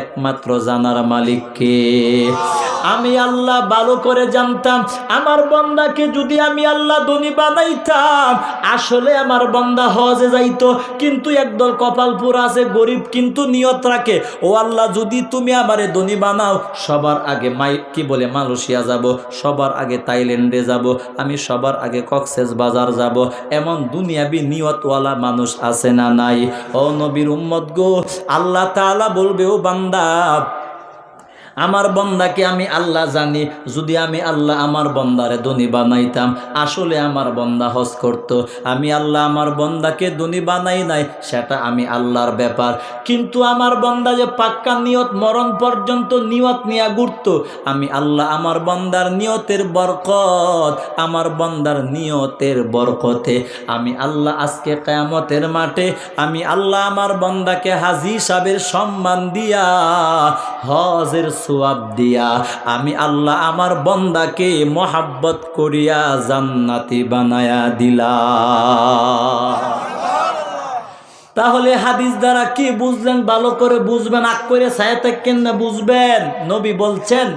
একমাত্র জানার মালিককে। আমি আল্লাহ ভালো করে জানতাম, আমার বন্দাকে যদি আমি আল্লাহ ধনী বানাইতাম, আসলে আমার বন্দা হজে যাইতো, কিন্তু একদল কপালপুর আছে, গরিব কিন্তু নিয়ত রাখে। ও আল্লাহ, যদি তুমি আমারে ধনী বানাও, সবার আগে মাই, কি বলে, মালয়েশিয়া যাব, সবার আগে থাইল্যান্ডে যাব, আমি সবার আগে কক্সেস বাজার যাব, এমন দুনিয়াবি নিয়তওয়ালা মানুষ আছে না নাই? ও নবীর উম্মত গো, আল্লাহ তাআলা বলবে, ও বান্দা বান্দা আমার বন্দাকে আমি আল্লাহ জানি, যদি আমি আল্লাহ আমার বন্দারে ধনী বানাইতাম, আসলে আমার বন্দা হজ করত। আমি আল্লাহ আমার বন্দাকে ধনী বানাই নাই, সেটা আমি আল্লাহর ব্যাপার। কিন্তু আমার বন্দা যে পাক্কা নিয়ত, মরণ পর্যন্ত নিয়ত নিয়ে ঘুরত, আমি আল্লাহ আমার বন্দার নিয়তের বরকত, আমার বন্দার নিয়তের বরকতে। আমি আল্লাহ আজকে কেয়ামতের মাঠে, আমি আল্লাহ আমার বন্দাকে হাজি সাহেবের সম্মান দিয়া হজের সোয়াব দিয়া, আমি আল্লাহ আমার বন্দাকে মোহাব্বত করিয়া জান্নাতি বানায়া দিলা। তাহলে হাদিস দ্বারা কি বুঝলেন? ভালো করে বুঝবেন, আগ করে ছায়া থাকেন না বুঝবেন? নবী বলছেন,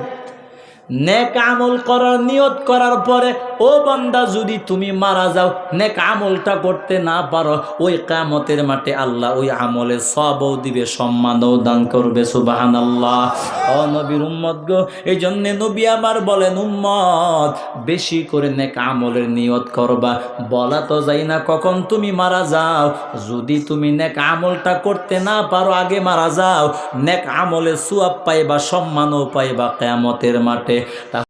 নেক আমল করার, নিয়ত করার পরে ও বান্দা, যদি তুমি মারা যাও, নেক আমলটা করতে না পারো, ওই কামতের মাঠে আল্লাহ ওই আমলে সবও দিবে, সম্মানও দান করবে সুবাহান আল্লাহ ও নবীর উম্মত গো এই জন্যে নবী আমার বলেন, উম্মত, বেশি করে নেক আমলের নিয়ত করবা। বলা তো যাই না কখন তুমি মারা যাও, যদি তুমি নেক আমলটা করতে না পারো, আগে মারা যাও, নেক আমলে সুয়াব পাইবা, সম্মানও পাইবা কেয়ামতের মাঠে।